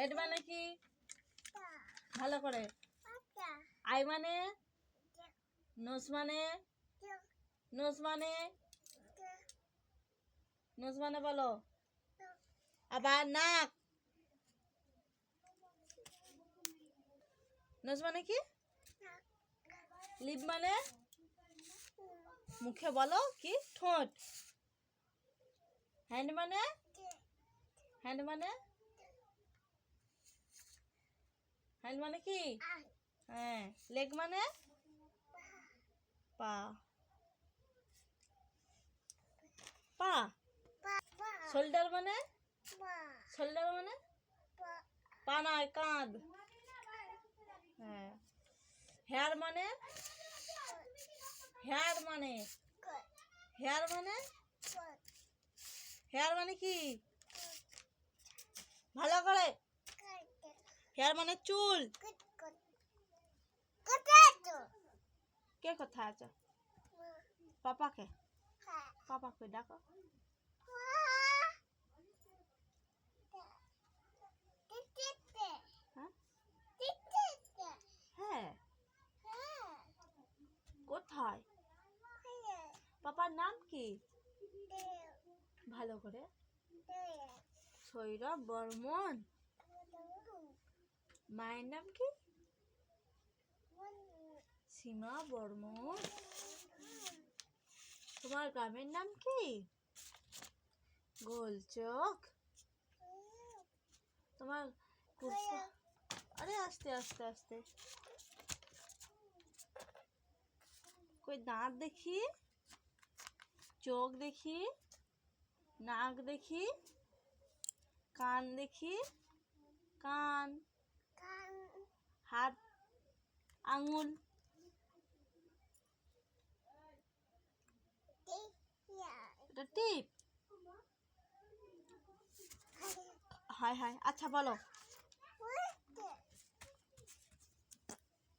Head মানে কি? ভালো করে। আই মানে? নোজ মানে? নোজ মানে? নোজ মানে বলো। আবার নাক। নোজ মানে কি? লিপ মানে? মুখে বলো কি? ঠোঁট। হ্যান্ড মানে? হ্যান্ড মানে? হ্যান্ড মানে কি হ্যাঁ লেগ মানে পা পা শোল্ডার মানে শোল্ডার মানে পা নয় কাঁধ হ্যাঁ হেয়ার মানে হেয়ার মানে হেয়ার মানে হেয়ার মানে কি ভালো করে হেয়ার মানে চুল। কে কোথায় আছে? পাপাকে? পাপাকে ডাকো। হ্যাঁ? হ্যাঁ। কোথায়? পাপার নাম কি? ভালো করে। সৈরভ বর্মন। মায়ের নাম কি? সীমা বর্মন তোমার গ্রামের নাম কি? গোলচক। তোমার আরে আস্তে আস্তে আস্তে। কই দাঁত দেখি। চোখ দেখি। নাক দেখি। কান দেখি। কান। হাত আঙুল এটা টিপ হায় হায় আচ্ছা বলো।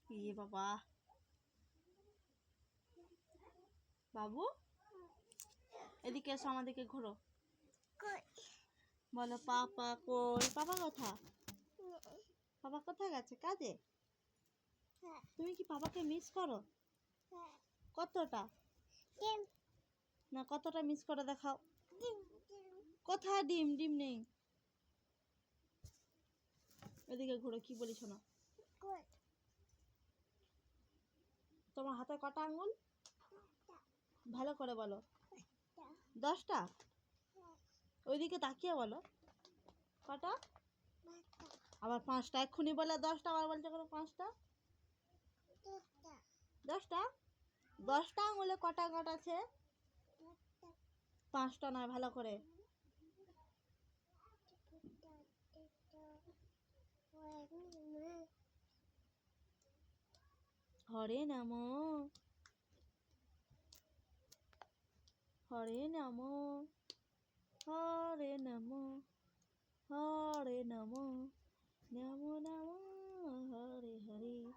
ইয়ে বাবা। বাবু, এদিকে এসো আমাদেরকে ঘোরো। বলো, পাপা কই? পাপা কথা পাপা কোথায় গেছে? কাজে? তুমি কি পাপাকে মিস করো? কতটা? না কতটা মিস করে দেখাও। কোথায় ডিম? ডিম নেই। এদিকে ঘুরে কি বলি শোনো। তোমার হাতে কটা আঙ্গুল ভালো করে বলো। দশটা? ওইদিকে তাকিয়ে বলো। কটা? আবার পাঁচটা। এক্ষুনি বলে দশটা আবার বলছে করে পাঁচটা? দশটা? দশটা আঙুলে কটা আঙট আছে? পাঁচটা নয়, ভালো করে। হরে নাম। হরে নাম। হরে নাম। হরে নাম। নাম নাম। হরে হরে।